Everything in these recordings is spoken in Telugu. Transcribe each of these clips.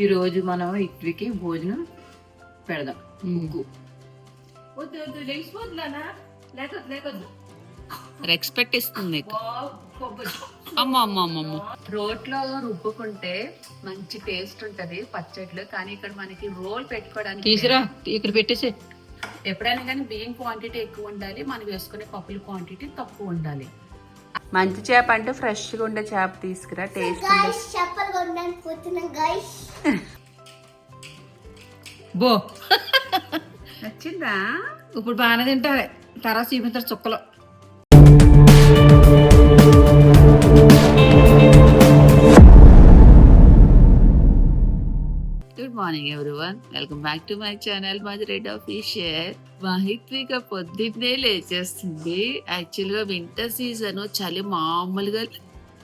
ఈ రోజు మనం ఇడ్లీకి భోజనం పెడదాం. ముగ్గు వద్దు వద్దు లేచిపోతున్నానా లేకొద్దు లేకొద్దు. రెస్పెక్ట్ ఇస్తుంది వావ్, కొబ్బరి. అమ్మ అమ్మ అమ్మ అమ్మ. రోట్లో రుబ్బుకుంటే మంచి టేస్ట్ ఉంటది పచ్చడిలో. కానీ ఇక్కడ మనకి రోల్ పెట్టుకోవడానికి తీసురా ఇక్కడ పెట్టేసి ఎప్పుడైనా కానీ బియ్యం క్వాంటిటీ ఎక్కువ ఉండాలి. మనం వేసుకునే పప్పుల క్వాంటిటీ తక్కువ ఉండాలి. మంచి చేప అంటే ఫ్రెష్గా ఉండే చేప తీసుకురా టేస్ట్ బో. నచ్చిందా? ఇప్పుడు బాగానే తింటారే తర్వాత చూపించారు చుక్కలు. Morning everyone welcome back to my channel మాది రెడ్ ఆఫీషియల్ మహిత్విక పొద్దున్నే లేచేస్తుంది. యాక్చువల్గా వింటర్ సీజన్ చలి మామూలుగా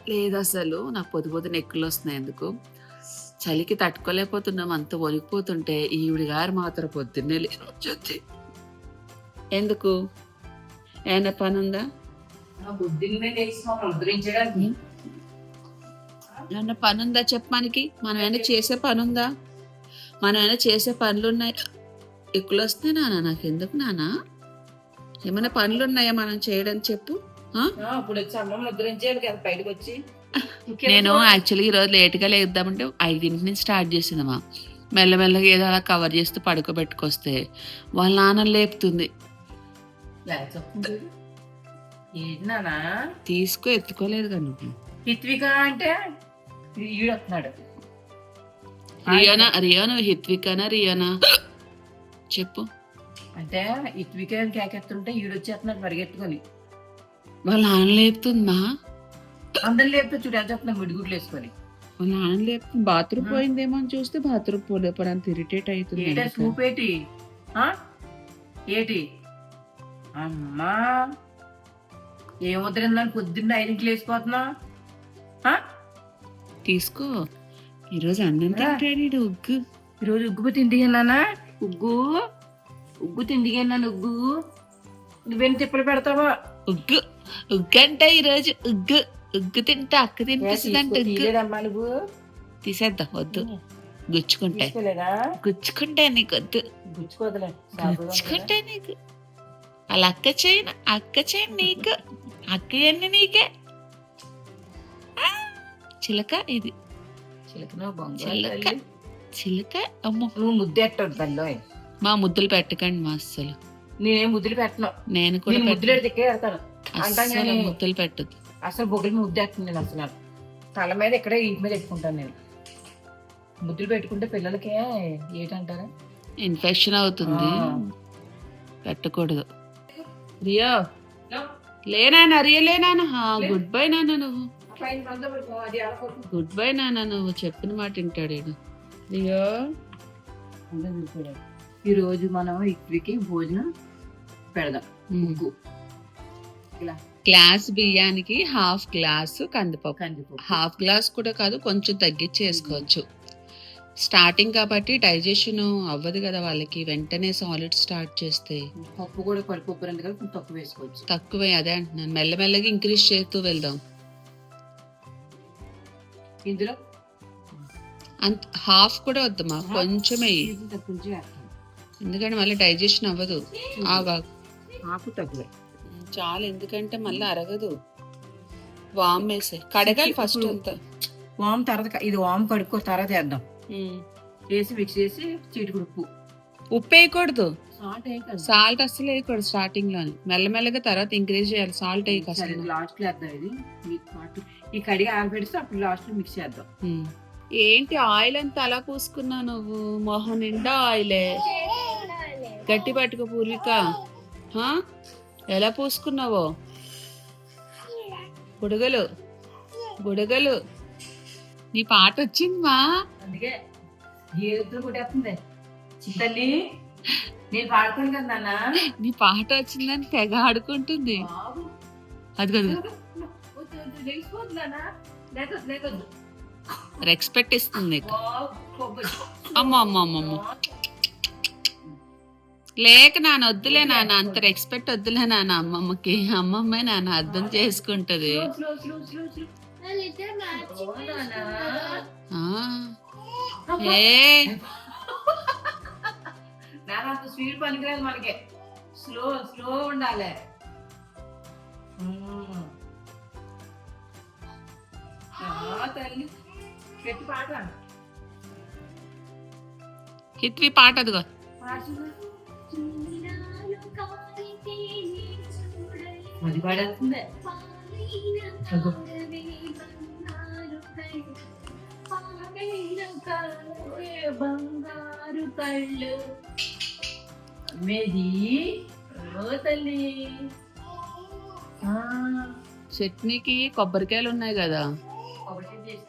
లేదు అసలు. నాకు పొద్దు పొద్దున ఎక్కులు వస్తున్నాయి ఎందుకు? చలికి తట్టుకోలేకపోతున్నాం. అంత వణికిపోతుంటే ఈవిడ గారు మాత్రం పొద్దున్నే లేచి ఎందుకు? ఏమైనా పని ఉందా బుద్ధిని లేచి ఏమన్నా పని ఉందా చెప్పడానికి మనం ఏమైనా చేసే పని ఉందా మనం ఏమైనా చేసే పనులు ఉన్నాయి ఎక్కులు వస్తాయి నాన్న నాకు ఎందుకు నాన్న? ఏమైనా పనులు ఉన్నాయా మనం చేయడం చెప్పు నేను యాక్చువల్గా ఈరోజు లేట్గా లేద్దామంటే ఐదింటి నుంచి స్టార్ట్ చేసిందమ్మా మెల్లమెల్లగా ఏదో అలా కవర్ చేస్తూ పడుకోబెట్టుకొస్తే వాళ్ళ నాన్న లేపుతుంది. తీసుకో ఎత్తుకోలేదు కదా నువ్వు. హిత్విక అంటే రియానా రియానా హిత్వికానా రియానా చెప్పు. అంటే ఇట్విక కేకెత్తుంటే ఈడు వచ్చేస్తున్నాడు పరిగెత్తుకొని. వాళ్ళ నాన్న లేపుతుందా? అందరు లేపితే చూడు చెప్తున్నాం మిడిగుడ్లు వేసుకొని. వాళ్ళ నాన్న లేపుతుంది. బాత్రూమ్ పోయిందేమో అని చూస్తే బాత్రూమ్ పోలేపడు అంత ఇరిటేట్ అవుతుంది ఏటే? సూప్ ఏటి? ఆ? ఏటి? అమ్మా! ఏం వద్దరిందని పొద్దున్న ఐదింటికి లేచిపోతున్నా. ఆ? తీసుకో. ఈరోజు అన్నం. తింటాడు ఉగ్గు. ఈరోజు ఉగ్గు తిండిగన్నానా ఉగ్గు. ఉగ్గు తిండిగన్నాను ఉగ్గు? నువ్వేం తిప్పలు పెడతావా? ఉగ్గు. ఉగ్గు అంటే ఈరోజు. ఉగ్గు. ఉగ్గు తింటా అక్క తినిపిస్తుందంట ఉగ్గు. నువ్వు. తీసేద్దాం వద్దు. గుచ్చుకుంటాయి. తీసుకోలేదా? గుచ్చుకుంటే నీకు వద్దు. గుచ్చుకుంటే నీకు. వాళ్ళ అక్క చేయను అక్క చేయను నీకు. అక్క అన్ని నీకే. చిలక ఇది. చిలకన బొంగ చిలక. చిలక? అమ్మో. నువ్వు ముద్దెట్టదు తల్లో మా ముద్దులు పెట్టకండి మా అస్సలు. నేనేం ముద్దులు పెట్టను. నేను కూడా ముద్దులు. ఎడితే పెడతాను? కానీ- ముద్దులు పెట్టదు అసలు బొగ్గులు ముద్దెట్టను నేను అసలు. తల మీద ఇక్కడే ఇంటి మీద పెట్టుకుంటాను నేను. ముద్దులు పెట్టుకుంటే పిల్లలకే ఏంటంటారా? ఇన్ఫెక్షన్ అవుతుంది. పెట్టకూడదు. రియో. లేనా రియో లేనా గుడ్ బై నాన్న నువ్వు. గుడ్ బై నాన్న నువ్వు చెప్పిన మాట వింటాడు ఈడు. రియో ఈ రోజు మనం ఇడ్లీకి భోజనం పెడదాం ముగ్గు గ్లాస్ బియ్యానికి హాఫ్ గ్లాస్ కందిపప్పు. కందిపప్పు. హాఫ్ గ్లాస్ కూడా కాదు కొంచెం తగ్గించి వేసుకోవచ్చు. స్టార్టింగ్ కాబట్టి డైజెషన్ అవ్వదు కదా వాళ్ళకి వెంటనే సాలిడ్ స్టార్ట్ చేస్తే. పప్పు కూడా పలుపు రెండు కొంచెం తక్కువ వేసుకోవచ్చు. తక్కువే అదే అంటున్నాను. మెల్లమెల్లగా ఇంక్రీజ్ చేస్తూ వెళ్దాం. ఇందులో అంత హాఫ్ కూడా వద్దమ్మా కొంచెం వెయ్యి ఇది తక్కువ నుంచి వేస్తాం. ఎందుకంటే మళ్ళీ డైజెషన్ అవ్వదు. ఆగా ఆకు తక్కువే. చాలు ఎందుకంటే మళ్ళీ అరగదు. వామ్ వేసే కడగాలి ఫస్ట్ అంతా. వామ్ తర్వాత ఇది వామ్ కడుక్కో తర్వాత వేద్దాం. వేసి మిక్స్ చేసి చీటికి ఉప్పు. ఉప్పు వేయకూడదు. సాల్ట్ సాల్ట్ అస్సలు వేయకూడదు స్టార్టింగ్లో మెల్లమెల్లగా తర్వాత ఇంక్రీజ్ చేయాలి సాల్ట్ వేయక సరే అసలు లాస్ట్లో వేద్దాం ఇది. ఈ పాటు ఈ కడిగి అప్పుడు లాస్ట్లో మిక్స్ చేద్దాం. ఏంటి ఆయిల్ అంతా అలా పూసుకున్నావు నువ్వు? మొహం నిండా ఆయిలే. గట్టి పట్టుకో పూర్విక? ఎలా పూసుకున్నావో? బుడగలు. బుడగలు. నీ పాట వచ్చిందమ్మా అందుకే ఏదో కొట్టేస్తుంది. చిత్తల్లి. నేను నీ పాట వచ్చిందని తెగ ఆడుకుంటుంది. అది కదా. రెస్పెక్ట్ ఇస్తుంది నీకు. అమ్మ అమ్మ అమ్మ అమ్మ. లేక నాన్న వద్దులే నాన్న అంత రెస్పెక్ట్ వద్దులే నాన్న అమ్మమ్మకి. అమ్మమ్మే నాన్న అర్థం చేసుకుంటది. స్లో, నాన్న. ఆ ఏ నాకు అంత స్పీడ్ పనికిరాదు మనకి స్లో స్లో ఉండాలి మ్మ్. ఆ, తల్లి పెట్టి పాట హిత్వి పాట అదిగో పాట అది పాడేస్తుంది అగో. బంగారు కళ్ళు. మేది తల్లి చట్నీకి కొబ్బరికాయలు ఉన్నాయి కదా.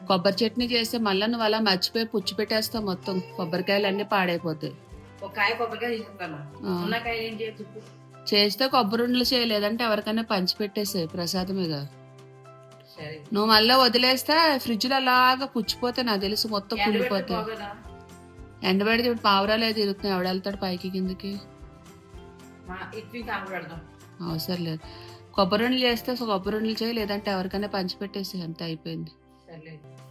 కొబ్బరి చట్నీ చేస్తే మళ్ళీ నువ్వు అలా మర్చిపోయి పుచ్చి పెట్టేస్తావు మొత్తం. కొబ్బరికాయలు అన్ని పాడైపోతాయి. చేస్తే కొబ్బరి ఉండలు చేయలేదంటే ఎవరికైనా పంచి పెట్టేసాయి ప్రసాదమేగా నువ్వు మళ్ళీ వదిలేస్తే ఫ్రిడ్జ్లో అలాగా పుచ్చిపోతే నాకు తెలుసు మొత్తం కుళ్ళిపోతాయి పోగదా? ఎండబెడితే ఇప్పుడు పావురాలే తిరుగుతున్నాయి ఎవడ వెళ్తాడు పైకి కిందకి? అవసరం లేదు. కొబ్బరి ఉండలు చేస్తే కొబ్బరి ఉండలు చేయి లేదంటే ఎవరికైనా పంచి పెట్టేసి అంత అయిపోయింది.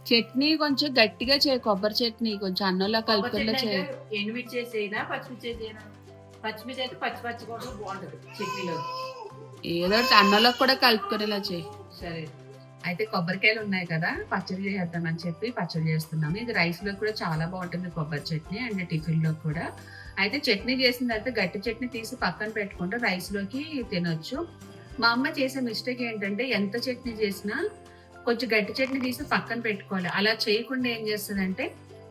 చట్నీ కొంచెం గట్టిగా చేయి కొబ్బరి చట్నీ కొంచెం అన్నంలో కలుపుకుండా చేయి ఎండుమిర్చి వేసేయినా పచ్చిమిర్చి వేసేయినా పచ్చిమిర్చి అయితే పచ్చి పచ్చి కూడా బాగుంటది చట్నీలో. ఏదో అన్నంలో కూడా కలుపుకునేలా చేయి. సరే. అయితే కొబ్బరికాయలు ఉన్నాయి కదా పచ్చడి చేద్దామని చెప్పి పచ్చడి చేస్తున్నాము. ఇది రైస్లో కూడా చాలా బాగుంటుంది కొబ్బరి చట్నీ అండ్ టిఫిన్లో కూడా. అయితే చట్నీ చేసిన తర్వాత గట్టి చట్నీ తీసి పక్కన పెట్టుకుంటే రైస్లోకి తినొచ్చు. మా అమ్మ చేసే మిస్టేక్ ఏంటంటే ఎంత చట్నీ చేసినా కొంచెం గట్టి చట్నీ తీసి పక్కన పెట్టుకోవాలి. అలా చేయకుండా ఏం చేస్తుందంటే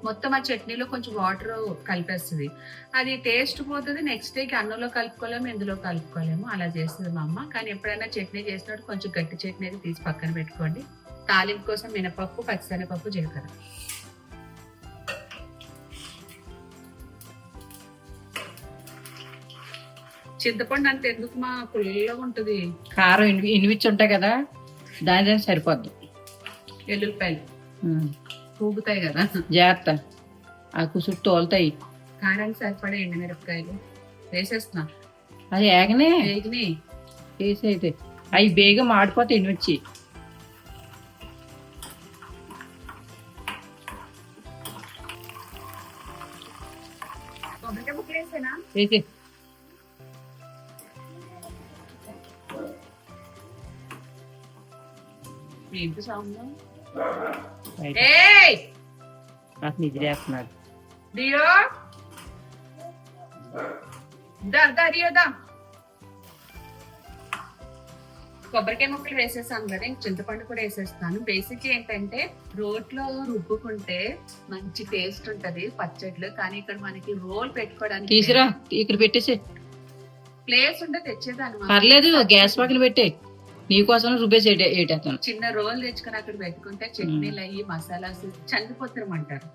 మొత్తం ఆ చట్నీలో కొంచెం వాటర్ కలిపేస్తుంది అది టేస్ట్ పోతుంది నెక్స్ట్ డేకి అన్నంలో కలుపుకోలేము ఇందులో కలుపుకోలేము అలా చేస్తుంది మా అమ్మ కానీ ఎప్పుడైనా చట్నీ చేసినప్పుడు కొంచెం గట్టి చట్నీ అయితే తీసి పక్కన పెట్టుకోండి తాలింపు కోసం మినపప్పు పచ్చిశనగపప్పు జీలకర్ర చింతపండు అంటే ఎందుకు మా పుల్లగా ఉంటుంది కారం ఎనిమి ఎనిమిచ్చి ఉంటాయి కదా దాని దాని సరిపోద్ది ఎల్లుల్లిపాయలు ఊగుతాయి కదా. జాగ్రత్త. ఆ కుసురు తోలుతాయి కారానికి సరిపడే ఎండుమిరపకాయలు వేసేస్తున్నా. అది ఏగనే? వేగిని. వేసి అయితే అవి బేగ వేసేనా? వేసి ఏంటి. ఏయ్ నాకు నిద్ర వేస్తున్నాడు దియో దా దా దియో దా కొబ్బరికాయ ముక్కలు వేసేసాను కదా ఇంక చింతపండు కూడా వేసేస్తాను. బేసిక్ ఏంటంటే రోట్లో రుబ్బుకుంటే మంచి టేస్ట్ ఉంటది పచ్చళ్ళు కానీ ఇక్కడ మనకి రోల్ పెట్టుకోవడానికి తీసురా ఇక్కడ పెట్టేసి ప్లేస్ ఉంటే తెచ్చేదాన్ని పర్లేదు గ్యాస్ పక్కన పెట్టే నీకోసం ఏటేస్తాను. చిన్న రోల్ తెచ్చుకొని అక్కడ పెట్టుకుంటే చట్నీలు అయ్యి మసాలాస్ చందిపత్రం అంటారు.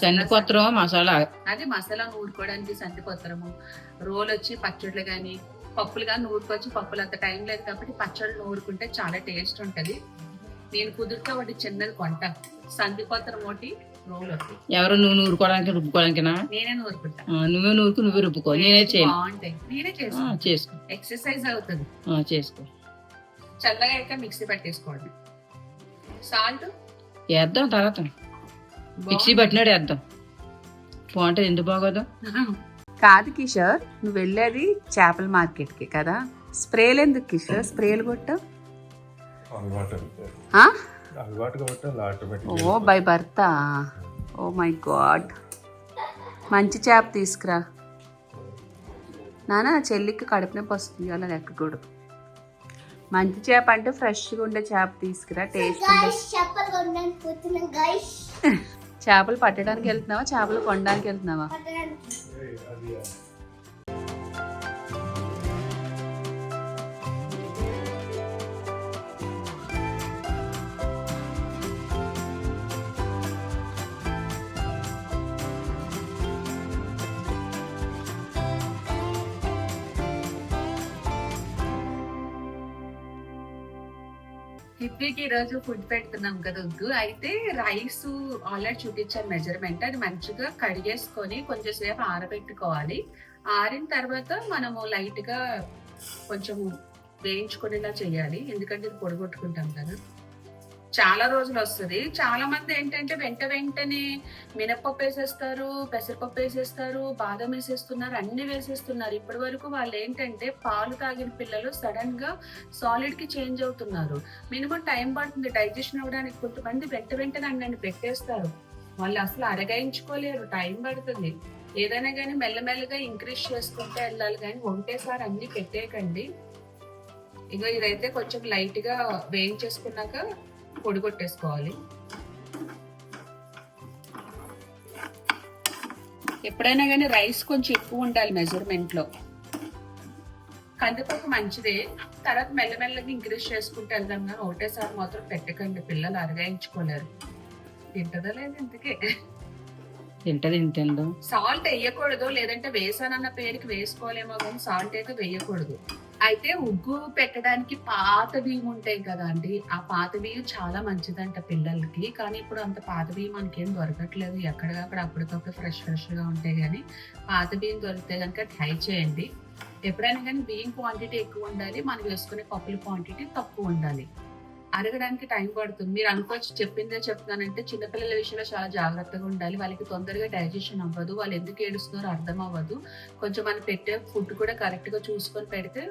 శనగపత్రం మసాలా. అది మసాలా నూరుకోవడానికి సంతిపత్రము రోల్ వచ్చి పచ్చళ్ళు కానీ పప్పులు కానీ నూరుకోవచ్చు. పప్పులు అంత టైం లేదు కాబట్టి పచ్చళ్ళు నూరుకుంటే చాలా టేస్ట్ ఉంటది. నేను కుదిరితే ఒకటి చిన్నది కొంట. సంతిపత్రం ఒకటి రోల్ ఒకటి. ఎవరు నువ్వు నూరుకోవడానికి రుబ్బుకోవడానికినా? నేనే నూరుకుంటా. నువ్వే నూరుకు నువ్వే రుబ్బుకో. నేనే చేయను. నేనే చేసుకో. ఎక్సర్సైజ్ అవుతుంది. చేసుకో. చల్లగా అయితే మిక్సీ పట్టేసుకోండి. సాల్ట్? వేద్దాం తర్వాత. మిక్సీ పట్టినాడు వేద్దాం. బాగుంటుంది ఎందుకు బాగోదు? కాదు కిషోర్ నువ్వు వెళ్ళేది చేపల మార్కెట్కి కదా? స్ప్రేలు ఎందుకు కిషోర్? స్ప్రేలు కొట్ట. ఓ బై భర్త. Oh my god. మంచి చేప తీసుకురా. నాన్న చెల్లికి కడుపు నొప్పి వస్తుంది అలా లెక్కకూడదు. మంచి చేప అంటే ఫ్రెష్గా ఉండే చేప తీసుకురా టేస్ట్ చేపలు పట్టడానికి వెళ్తున్నావా? చేపలు కొనడానికి వెళ్తున్నావా? పట్టడానికి ఈరోజు ఫుడ్ పెడుతున్నాం కదా ఉగ్గు అయితే రైస్ ఆల్రెడీ చూపించాను మెజర్మెంట్ అది మంచిగా కడిగేసుకొని కొంచెం సేపు ఆరబెట్టుకోవాలి. ఆరిన తర్వాత మనము లైట్గా కొంచెం వేయించుకునేలా చేయాలి. ఎందుకంటే ఇది పొడగొట్టుకుంటాం కదా. చాలా రోజులు వస్తుంది. చాలా మంది ఏంటంటే వెంట వెంటనే మినపప్పు వేసేస్తారు పెసరపప్పు వేసేస్తారు బాదం వేసేస్తున్నారు అన్ని వేసేస్తున్నారు. ఇప్పటి వరకు వాళ్ళు ఏంటంటే పాలు తాగిన పిల్లలు సడన్గా సాలిడ్కి చేంజ్ అవుతున్నారు. మినిమం టైం పడుతుంది డైజెషన్ అవ్వడానికి. కొంతమంది వెంట వెంటనే అన్నీ పెట్టేస్తారు. వాళ్ళు అసలు అరగాయించుకోలేరు. టైం పడుతుంది. ఏదైనా కానీ మెల్లమెల్లగా ఇంక్రీజ్ చేసుకుంటే వెళ్ళాలి కానీ ఒంటేసారి అన్ని పెట్టేయకండి. ఇక ఇదైతే కొంచెం లైట్గా వేయించేసుకున్నాక పొడి కొట్టేసుకోవాలి ఎప్పుడైనా కానీ రైస్ కొంచెం ఎక్కువ ఉండాలి మెజర్మెంట్లో కందిపప్పు మంచిదే. తర్వాత మెల్లమెల్లగా ఇంక్రీజ్ చేసుకుంటూ వెళ్దాం కానీ ఒకటేసారి మాత్రం పెట్టకండి. పిల్లలు అరగాయించుకోలేరు. తింటదా లేదు ఇంతకే? తింటది తింటుందో సాల్ట్ వేయకూడదు. లేదంటే వేసానన్న పేరుకి వేసుకోలేమో కానీ సాల్ట్ అయితే వేయకూడదు. అయితే ఉగ్గు పెట్టడానికి పాత బియ్యం ఉంటాయి కదా అండి. ఆ పాత బియ్యం చాలా మంచిదంట పిల్లలకి. కానీ ఇప్పుడు అంత పాత బియ్యం మనకేం దొరకట్లేదు. ఎక్కడికక్కడ అప్పటికప్పుడు ఫ్రెష్ ఫ్రెష్గా ఉంటాయి కానీ పాత బియ్యం దొరికితే కనుక ట్రై చేయండి. ఎప్పుడైనా కానీ బియ్యం క్వాంటిటీ ఎక్కువ ఉండాలి. మనం వేసుకునే పప్పుల క్వాంటిటీ తక్కువ ఉండాలి. అరగడానికి టైం పడుతుంది. మీరు అనుకోవచ్చు చెప్పిందే చెప్తానంటే చిన్నపిల్లల విషయంలో చాలా జాగ్రత్తగా ఉండాలి. వాళ్ళకి తొందరగా డైజెషన్ అవ్వదు. వాళ్ళు ఎందుకు ఏడుస్తున్నారో అర్థం అవ్వదు. కొంచెం మనం పెట్టే ఫుడ్ కూడా కరెక్ట్గా చూసుకొని పెడితే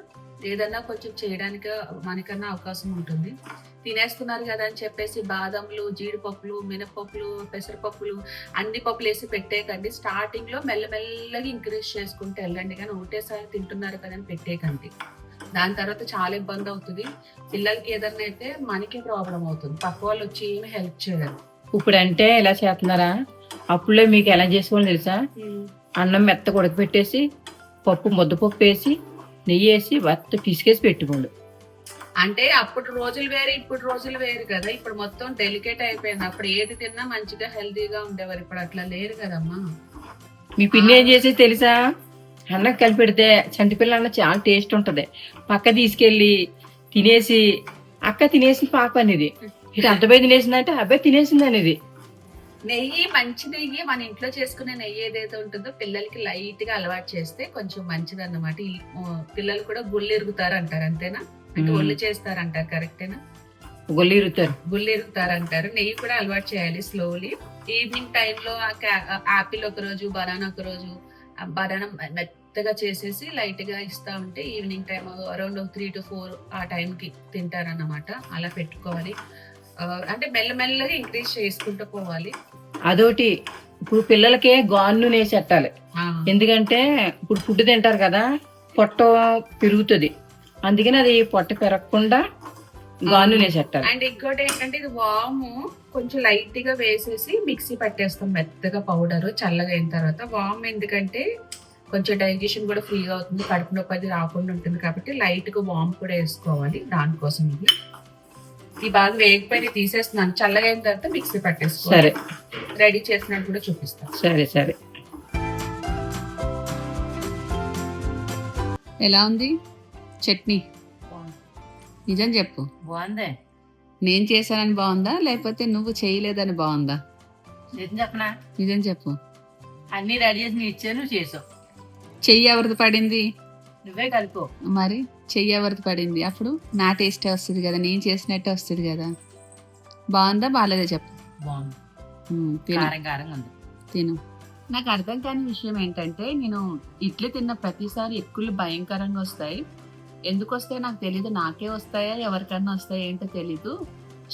ఏదన్నా కొంచెం చేయడానికి మనకన్నా అవకాశం ఉంటుంది. తినేస్తున్నారు కదా అని చెప్పేసి బాదంలు జీడిపప్పులు మినపప్పులు పెసరపప్పులు అన్ని పప్పులు వేసి పెట్టేకండి స్టార్టింగ్లో మెల్లమెల్లగా ఇంక్రీజ్ చేసుకుంటూ వెళ్ళండి. కానీ ఒకటేసారి తింటున్నారు కదా అని పెట్టేకండి దాని తర్వాత చాలా ఇబ్బంది అవుతుంది. పిల్లలకి ఏదన్నా అయితే మనకే ప్రాబ్లం అవుతుంది. పక్క వాళ్ళు వచ్చి ఏమి హెల్ప్ చేయరు. ఇప్పుడు అంటే ఎలా చేస్తున్నారా? అప్పుడే మీకు ఎలా చేసుకోవాలి తెలుసా? అన్నం మెత్త ఉడకపెట్టేసి పప్పు ముద్దపప్పు వేసి నెయ్యి వేసి వత్త పిసికేసి పెట్టుకోండి అంటే అప్పుడు రోజులు వేరు ఇప్పుడు రోజులు వేరు కదా. ఇప్పుడు మొత్తం డెలికేట్ అయిపోయింది. అప్పుడు ఏది తిన్నా మంచిగా హెల్తీగా ఉండేవారు. ఇప్పుడు అట్లా లేరు కదమ్మా. మీ పిన్ని ఏం చేసి తెలుసా? అన్నం కలిపి పెడితే చంటిపిల్ల అన్న చాలా టేస్ట్ ఉంటది. పక్క తీసుకెళ్ళి తినేసి అక్క తినేసి పాప అనేది. ఇటు అంతపై తినేసిందంటే అబ్బాయి తినేసింది అనేది. నెయ్యి మంచి నెయ్యి మన ఇంట్లో చేసుకునే నెయ్యి ఏదైతే ఉంటుందో పిల్లలకి లైట్గా అలవాటు చేస్తే కొంచెం మంచిది అన్నమాట పిల్లలు కూడా గుళ్ళు ఎరుగుతారు అంటారు అంతేనా? అంటే. ఒళ్ళు చేస్తారు అంటారు కరెక్టేనా? గొల్లు ఇరుతారు గుళ్ళు ఎరుగుతారు అంటారు నెయ్యి కూడా అలవాటు చేయాలి స్లోలీ ఈవినింగ్ టైంలో ఆపిల్ ఒక రోజు బనానా ఒక రోజు బనానా మెత్తగా చేసేసి లైట్గా ఇస్తా ఉంటే evening time around three to four ఆ time కి తింటారన్నమాట. అలా పెట్టుకోవాలి. అంటే మెల్లమెల్లగా ఇంక్రీజ్ చేసుకుంటూ పోవాలి. అదొకటి ఇప్పుడు పిల్లలకే గాను వేసి పెట్టాలి. ఆ, ఎందుకంటే ఇప్పుడు ఫుడ్ తింటారు కదా పొట్ట పెరుగుతుంది. అందుకని అది పొట్ట పెరగకుండా గాను వేసి పెట్టాలి. అండ్ ఇంకోటి ఏంటంటే ఇది వాము కొంచెం లైట్గా వేసేసి మిక్సీ పట్టేస్తాం మెత్తగా పౌడర్ చల్లగా అయిన తర్వాత. వామ్ ఎందుకంటే కొంచెం డైజెషన్ కూడా ఫ్రీగా అవుతుంది. కడుపు నొప్పి అది రాకుండా ఉంటుంది కాబట్టి లైట్గా వామ్ కూడా వేసుకోవాలి దానికోసం ఇది. ఈ బాగా వేగిపోయి తీసేస్తున్నాను. చల్లగా అయిన తర్వాత మిక్సీ పట్టేసుకోవాలి. సరే. రెడీ చేసినట్టు కూడా చూపిస్తాను సరే సరే. ఎలా ఉంది? చట్నీ? నిజం చెప్పు. బాగుందే. నేను చేశానని బాగుందా? లేకపోతే నువ్వు చేయలేదని బాగుందా? నిజం చెప్పనా? నిజం చెప్పు. అన్ని రెడీ చేసి ఇచ్చాను నువ్వు చేసావు. చెయ్యి ఎవరిది పడింది? నువ్వే కలుపు మరి చెయ్యి ఎవరిది పడింది? అప్పుడు నా టేస్టే వస్తుంది కదా నేను చేసినట్టే వస్తుంది కదా. బాగుందా? బాగాలేదా చెప్పు. తిను. కారం కారంగా ఉంది. తిను. నాకు అర్థం కాని విషయం ఏంటంటే నేను ఇడ్లీ తిన్న ప్రతిసారి ఎక్కులు భయంకరంగా వస్తాయి. ఎందుకు వస్తాయో నాకు తెలీదు. నాకే వస్తాయా? ఎవరికన్నా వస్తాయా ఏంటో తెలీదు.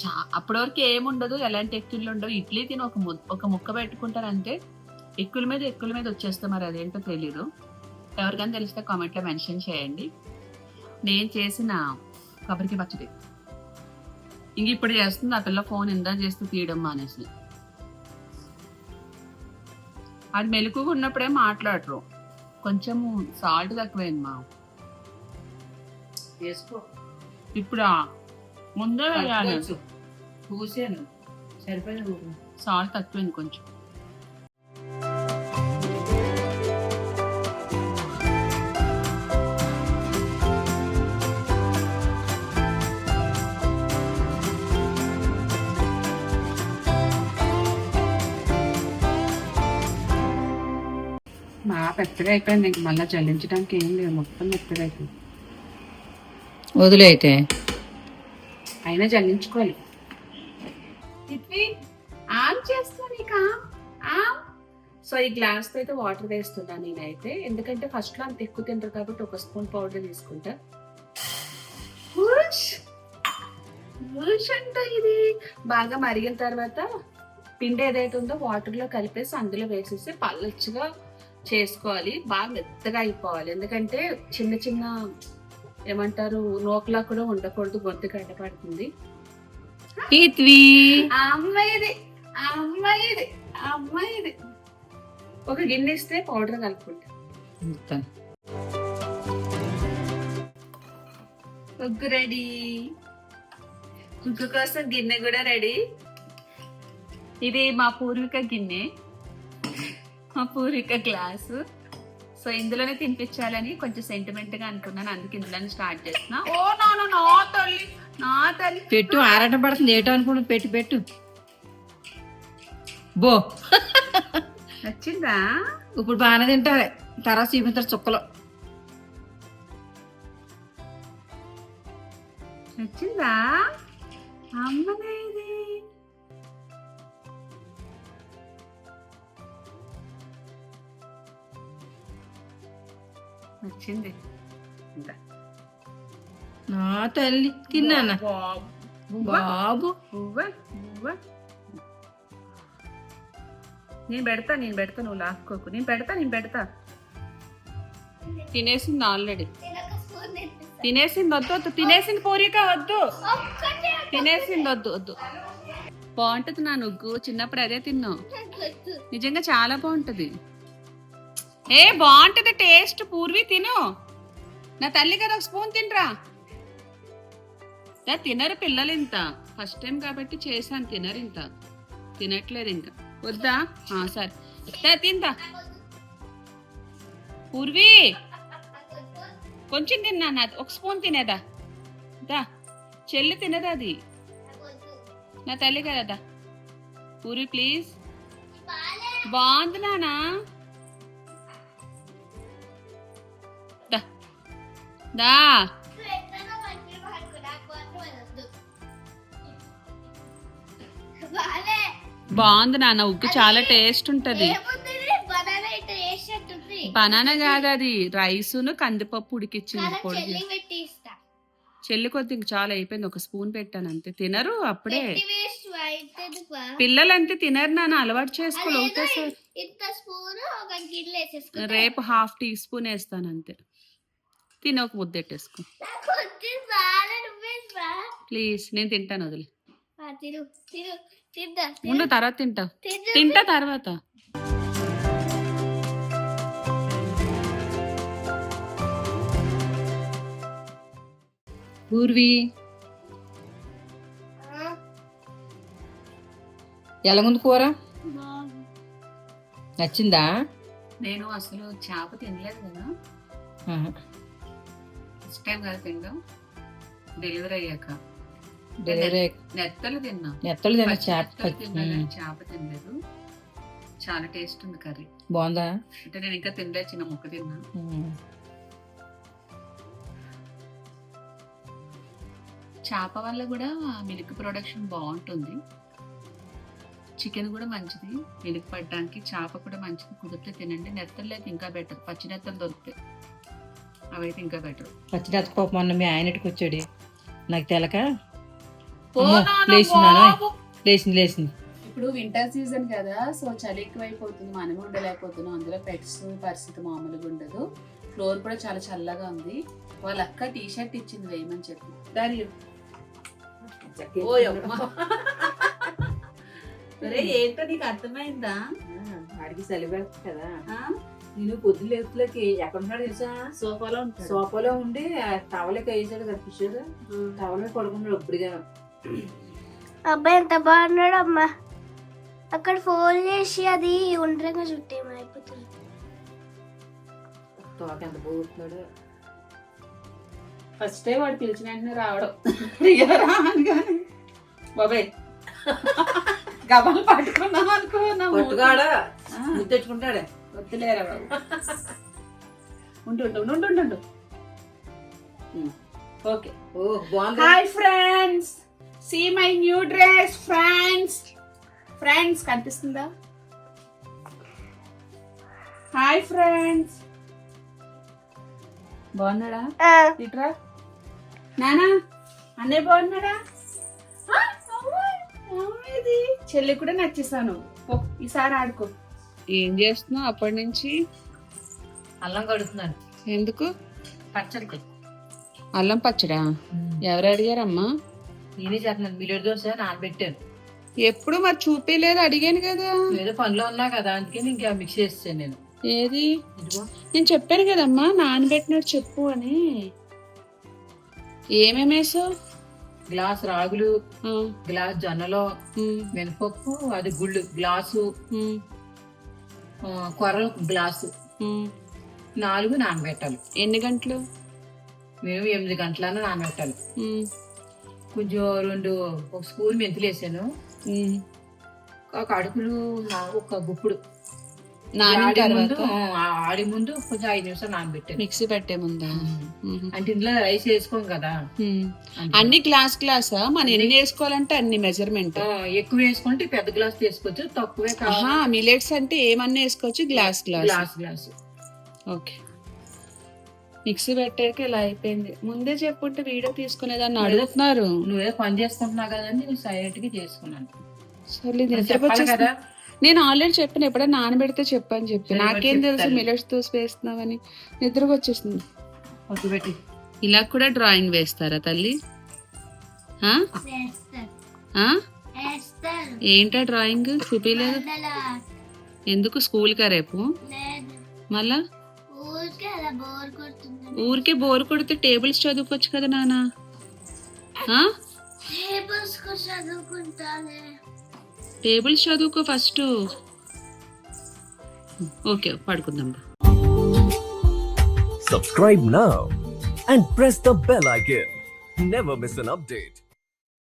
చా అప్పటి వరకు ఏముండదు. ఎలాంటి ఎక్కుళ్ళు ఉండవు. ఇడ్లీ తిని ఒక ఒక ముక్క పెట్టుకుంటారంటే ఎక్కుల మీద ఎక్కుల మీద వచ్చేస్తే మరి అదేంటో తెలీదు. ఎవరికైనా తెలిస్తే కామెంట్లో మెన్షన్ చేయండి. నేను చేసిన కొబ్బరికి పచ్చడి. ఇంక ఇప్పుడు చేస్తుంది ఆ పిల్ల ఫోన్ ఎందా చేస్తూ తీయడం మానేసి. అది మెలకుగా ఉన్నప్పుడే మాట్లాడరు. కొంచెం సాల్ట్ తక్కువైంది మా. వేసుకో. ఇప్పుడు? ముందే వేయాలి. చూసాను. సరిపోయింది సాల్ట్ తక్కువైంది కొంచెం. పెద్దగా అయిపోయింది. ఇంక మళ్ళీ జల్లించడానికి ఏం లేదు. మొత్తం మెత్తగా అయిపోయింది. వదిలే అయితే. అయినా జల్లించుకోవాలి ఇది ఆన్ చేస్తా నీకా సో ఈ గ్లాస్ అయితే వాటర్ వేస్తున్నా నేనైతే. ఎందుకంటే ఫస్ట్లో అంత ఎక్కువ తింటారు కాబట్టి ఒక స్పూన్ పౌడర్ తీసుకుంటా. అంట ఇది. బాగా మరిగిన తర్వాత పిండి ఏదైతే ఉందో వాటర్లో కలిపేసి అందులో వేసేసి పల్లచ్చుగా చేసుకోవాలి. బాగా మెత్తగా అయిపోవాలి. ఎందుకంటే చిన్న చిన్న ఏమంటారు నోకలా కూడా ఉండకూడదు. గొంతు ఆ అమ్మాయిది. అమ్మాయిది. అమ్మాయిది. ఒక గిన్నె ఇస్తే పౌడర్ కలుపుకుంటా. ఉగ్గు రెడీ. ఉగ్గు కోసం గిన్నె కూడా రెడీ. ఇది మా పూర్విక గిన్నె. మా పూర్విక గ్లాసు. సో ఇందులోనే తినిపించాలని కొంచెం సెంటిమెంట్గా అనుకున్నాను. అందుకే ఇందులోనే స్టార్ట్ చేస్తున్నా. ఓ నా నా నా తల్లి నా తల్లి. పెట్టు ఆరాటం పడుతుంది. ఏటో అనుకుంటు పెట్టు పెట్టు. బో. నచ్చిందా? ఇప్పుడు బాగానే తింటారు తర్వాత చూపించారు చుక్కలు. నచ్చిందా? అమ్మనే ఇది నచ్చింది. నా తల్లి తిన్నానా? బాబు. నేను పెడతా నేను పెడతా నువ్వు లాక్కోకు. నేను పెడతా నేను పెడతా. తినేసింది ఆల్రెడీ. తినేసింది వద్దు వద్దు. తినేసింది పూరిక వద్దు. తినేసింది వద్దు. వద్దు బాగుంటది నా నుగ్గు. చిన్నప్పుడు అదే తిన్నావు. నిజంగా చాలా బాగుంటది. ఏ బాగుంటది టేస్ట్. పూర్వి తిను. నా తల్లి కదా ఒక స్పూన్ తినరా? తినరు పిల్లలు ఇంత. ఫస్ట్ టైం కాబట్టి చేశాను తినరు ఇంత. తినట్లేదు ఇంకా. వద్దా? సరే. దా, తిందా? పూర్వి! కొంచెం తిన్నా నా ఒక స్పూన్ తినేదా? దా చెల్లి తినదా అది? నా తల్లి కదా దా. పూర్వి ప్లీజ్ బాగుంది నానా. బాలే. బాగుంది నాన్న ఉగ్గు చాలా టేస్ట్ ఉంటది? బనానా కాదు అది రైసును కందిపప్పు ఉడికిచ్చింది చాలా పొడి చెల్లి కొద్ది ఇంక చాలా అయిపోయింది ఒక స్పూన్ పెట్టాను అంతే. తినరు అప్పుడే. పిల్లలంటే తినరు నాన్న అలవాటు చేసుకోవాలి ఒకటేసారి. రేపు హాఫ్ టీ స్పూన్ వేస్తాను అంతే. తిని ఒక నువ్వే బా. ప్లీజ్ నేను తింటాను వదిలే. ఉండు తర్వాత తింటా. తింటా. తర్వాత. పూర్వి ఎలాగుంది కూర? నచ్చిందా? నేను అసలు చేప తినలేదు కదా. ఫస్ట్ టైం కదా తినడం డెలివరీ అయ్యాక. డెలివరీ నెత్తలు తిన్నా నెత్తలు తిన్న చేప. చేప తినలేదు. చాలా టేస్ట్ ఉంది కర్రీ. బాగుందా? అంటే నేను ఇంకా తినలేదు చిన్న ముక్క తిన్నా. చేప వల్ల కూడా మిల్క్ ప్రొడక్షన్ బాగుంటుంది. చికెన్ కూడా మంచిది. మిల్క్ పడడానికి చేప కూడా మంచిది. కుదిరితే తినండి. నెత్తలు అయితే ఇంకా బెటర్. పచ్చి నెత్తలు దొరుకుతాయి. అవైతే ఇంకా బెటర్. పచ్చి నెత్త పాప మొన్న మీ ఆయన ఇంటికి వచ్చాడు. నాకు తెలక? లేచింది లేచింది. ఇప్పుడు వింటర్ సీజన్ కదా సో చలి ఎక్కువైపోతుంది మనమే ఉండలేకపోతున్నాం. అందులో పెట్స్ పరిస్థితి మామూలుగా ఉండదు. ఫ్లోర్ కూడా చాలా చల్లగా ఉంది. వాళ్ళ అక్క టీ షర్ట్ ఇచ్చింది వేయమని చెప్పి. దాని ఏంటో నీకు అర్థమైందా? అడిగి చలి పెడుతుంది కదా. ఆ? నేను పొద్దున్న లేపులకి ఎక్కడ ఉన్నాడు తెలుసా? సోఫాలో ఉంటాడు. సోఫాలో ఉండి ఆ టవలకి వేసాడు కిషోర్ టవల్ మీద పడుకున్నాడు ఇప్పుడుగా అబ్బాయి ఎంత బాగున్నాడు అమ్మా. అక్కడ ఫోన్ చేసి అది ఉండగా చుట్టేమో అయిపోతుంది. తోక ఎంత పోతున్నాడు ఫస్ట్ టైం వాడు పిలిచిన వెంటనే రావడం. బాబాయ్. గబాలు పట్టుకున్నాం అనుకో నా మూతి. వద్దులేరా బాబు. ఉండు ఉండు ఉండు ఉండు ఉండు ఓకే. ఓ బాగుంది. Hi friends see my new dress friends friends కనిపిస్తుందా? హాయ్ ఫ్రెండ్స్ బాగున్నాడా? ఇట్రా? నానా అన్నయ్య బాగున్నాడా. చెల్లి కూడా నచ్చేసాను. పో, ఈసారి ఆడుకో. ఏం చేస్తున్నావు అప్పటి నుంచి? అల్లం కడుతున్నాను ఎందుకు? పచ్చడికి అల్లం పచ్చడా? ఎవరు అడిగారమ్మా? నేనే చేస్తున్నాను. మిల్లెట్ దోశ నానబెట్టాను. ఎప్పుడు మరి చూపించలేదు అడిగాను కదా. ఏదో పనిలో ఉన్నా కదా అందుకని ఇంకా మిక్స్ చేస్తాను నేను. ఏది? నేను చెప్పాను కదమ్మా నానబెట్టినట్టు చెప్పు అని. ఏమేమి వేసావు? గ్లాస్ రాగులు గ్లాస్ జొన్నలో మినపప్పు అది గుళ్ళు గ్లాసు కొర్రలు గ్లాసు. నాలుగు నానబెట్టాలి. ఎన్ని గంటలు? మేము ఎనిమిది గంటలను నానబెట్టాలి. కొంచెం రెండు ఒక స్పూన్ మెంతులు వేసాను. ఒక అడుగులు ఒక గుప్పుడు. నానిన ఆడే ముందు తర్వాత ఆ, ఆడే ముందు కొంచెం ఐదు నిమిషాలు నానబెట్టాను. మిక్సీ పెట్టే ముందా. అంటే ఇందులో రైస్ వేసుకోం కదా. అన్ని గ్లాస్ గ్లాసా? మనం ఎన్ని వేసుకోవాలంటే అన్ని మెజర్మెంట్. ఎక్కువ వేసుకుంటే పెద్ద గ్లాస్ తీసుకోవచ్చు తక్కువే మిలెట్స్ అంటే ఏమన్నా వేసుకోవచ్చు? Glass glass. Glass glass. Okay. Mixie పెట్టాక ఇలా అయిపోయింది. ముందే చెప్పుంటే వీడియో తీసుకునేదాన్ని అడుగుతున్నారు. నువ్వే పని చేసుకుంటున్నావు కదా అని నేను సైలెంట్గా చేసుకున్నాను వచ్చేస్తుంది. కదా నేను ఆల్రెడీ చెప్పాను ఎప్పుడైనా నానబెడితే చెప్పని చెప్పి. నాకేం తెలుసు. మిలెట్స్ దోశ వేస్తున్నావని. నిద్రకు పెట్టి. ఇలా కూడా డ్రాయింగ్ వేస్తారా తల్లి? ఏంటా డ్రాయింగ్? చూపించలేదు ఎందుకు స్కూల్ కా రేపు మళ్ళా? ఊరికే అలా బోర్ కొడుతుంది. ఊరికే బోర్ కొడితే టేబుల్స్ చదువుకోవచ్చు కదా నాన్న ఆ? టేబుల్స్కు చదువుకుంటానే. టేబుల్స్ చదువుకో ఫస్ట్ ఓకే పడుకుందాం Subscribe now and press the bell icon. Never miss an update.